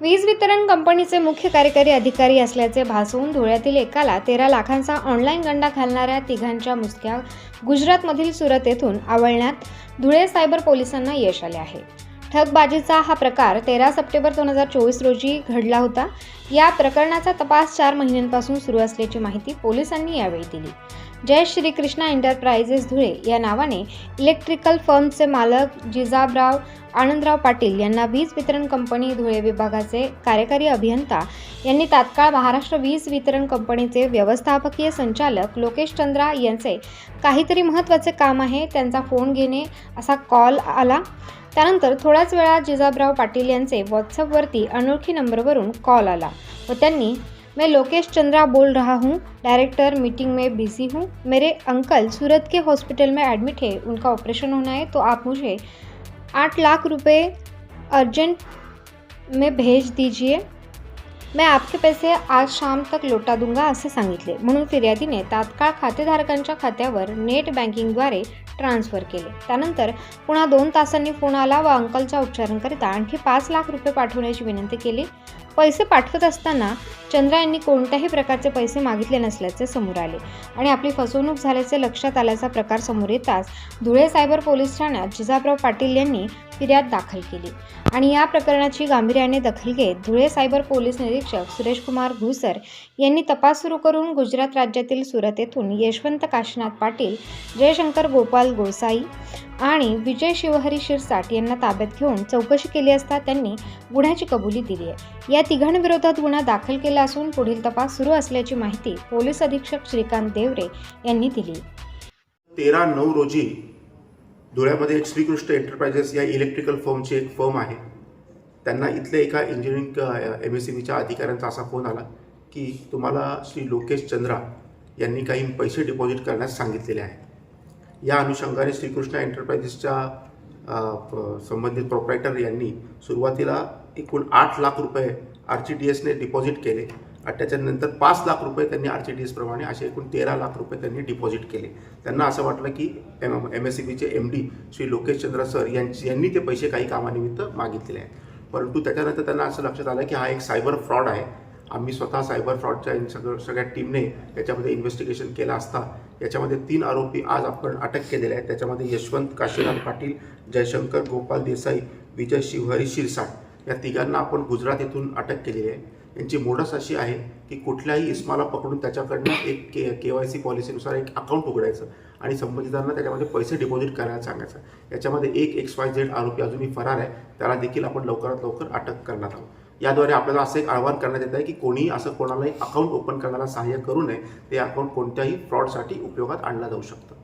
वीज वितरण कंपनीचे मुख्य कार्यकारी अधिकारी असल्याचे भासवून धुळ्यातील एकाला तेरा लाखांचा ऑनलाईन गंडा घालणाऱ्या तिघांच्या मुसक्या गुजरातमधील सुरत येथून आवळण्यात धुळे सायबर पोलिसांना यश आले आहे. ठगबाजीचा हा प्रकार तेरा सप्टेंबर दोन हजार चोवीस रोजी घडला होता. या प्रकरणाचा तपास चार महिन्यांपासून सुरू असल्याची माहिती पोलिसांनी यावेळी दिली. जय श्रीकृष्णा एंटरप्राइजेस धुळे या नावाने इलेक्ट्रिकल फर्मचे मालक जिजाबराव आनंदराव पाटील यांना वीज वितरण कंपनी धुळे विभागाचे कार्यकारी अभियंता यांनी तात्काळ महाराष्ट्र वीज वितरण कंपनीचे व्यवस्थापकीय संचालक लोकेश चंद्रा यांचे काहीतरी महत्त्वाचे काम आहे त्यांचा फोन घेणे असा कॉल आला. त्यानंतर थोड्याच वेळात जिजाबराव पाटील यांचे व्हॉट्सअपवरती अनोळखी नंबरवरून कॉल आला व त्यांनी मैं लोकेश चंद्रा बोल रहा हूँ डायरेक्टर मीटिंग में बिजी हूँ। मेरे अंकल सूरत के हॉस्पिटल में एडमिट है उनका ऑपरेशन होना है तो आप मुझे आठ लाख रुपए अर्जेंट में भेज दीजिए। मैं आपके पैसे आज शाम तक लौटा दूंगा असे सांगितले म्हणून फिर्यादीने तात्काळ खातेधारकांच्या खात्यावर नेट बँकिंगद्वारे ट्रान्स्फर केले। त्यानंतर पुन्हा दोन तासांनी फोन आला व अंकलच्या उपचारांकरिता आणखी पाच लाख रुपये पाठवण्याची विनंती केली. पैसे पाठवत असताना चंद्रा यांनी कोणत्याही प्रकारचे पैसे मागितले नसल्याचे समोर आले. आणि आपली फसवणूक झाल्याचे लक्षात आल्याचा प्रकार समोर येताच धुळे सायबर पोलीस ठाण्यात जिजाबराव पाटील यांनी फिर्याद दाखल केली. आणि या प्रकरणाची गांभीर्याने दखल घेत धुळे सायबर पोलीस निरीक्षक सुरेश कुमार घुसर यांनी तपास सुरू करून गुजरात राज्यातील सुरत येथून यशवंत काशीनाथ पाटील जयशंकर गोपाल गोसाई आणि विजय शिवहरी शिरसाट यांना ताब्यात घेऊन चौकशी केली असता त्यांनी गुन्ह्याची कबुली दिली आहे. या तिघांविरोधात गुन्हा दाखल केला असून पुढील तपास सुरू असल्याची माहिती पोलीस अधीक्षक श्रीकांत देवरे यांनी दिली. तेरा नऊ रोजी धुळ्यामध्ये एक श्रीकृष्ण एंटरप्राइजेस या इलेक्ट्रिकल फर्मची एक फर्म आहे. त्यांना इथल्या एका इंजिनिअरिंग एम एस सी बीच्या अधिकाऱ्यांचा असा फोन आला की तुम्हाला श्री लोकेश चंद्रा यांनी काही पैसे डिपॉझिट करण्यास सांगितलेले आहे. या अनुषंगाने श्रीकृष्ण एंटरप्राइजेसच्या संबंधित प्रोप्रायटर यांनी सुरुवातीला एकूण आठ लाख रुपये आर सी डी एसने डिपॉझिट केले आणि त्याच्यानंतर पाच लाख रुपये त्यांनी आर सी डी एसप्रमाणे असे एकूण तेरा लाख रुपये त्यांनी डिपॉझिट केले. त्यांना असं वाटलं की एम एम एस सी बीचे M D Shri Lokesh Chandra sir यांची यांनी ते पैसे काही कामानिमित्त मागितलेले आहेत. परंतु त्याच्यानंतर त्यांना असं लक्षात आलं की हा एक सायबर फ्रॉड आहे. आम्ही स्वतः सायबर फ्रॉडच्या सगळं सगळ्या टीमने त्याच्यामध्ये इन्व्हेस्टिगेशन केलं असता. याच्यामध्ये तीन आरोपी आज आपण अटक केलेले आहेत. त्याच्यामध्ये यशवंत काशीनाथ पाटील जयशंकर गोपाल देसाई विजय शिवहरी शिरसाट या तिघांना आपण गुजरात येथून अटक केलेली आहे. यांची मोडस अशी आहे की कुठल्याही इस्माला पकडून त्याच्याकडनं एक के के वाय सी पॉलिसीनुसार एक अकाउंट उघडायचं आणि संबंधितांना त्याच्यामध्ये पैसे डिपॉझिट करायला सांगायचं. याच्यामध्ये एक एक्स वाय झेड आरोपी अजूनही फरार आहे. त्याला देखील आपण लवकरात लवकर अटक करणार आहोत. याद्वारे आपल्याला असं एक आवाहन करण्यात येत आहे की कोणीही असं कोणालाही अकाउंट ओपन करण्याला सहाय्य करू नये. ते अकाउंट कोणत्याही फ्रॉडसाठी उपयोगात आणलं जाऊ शकतं.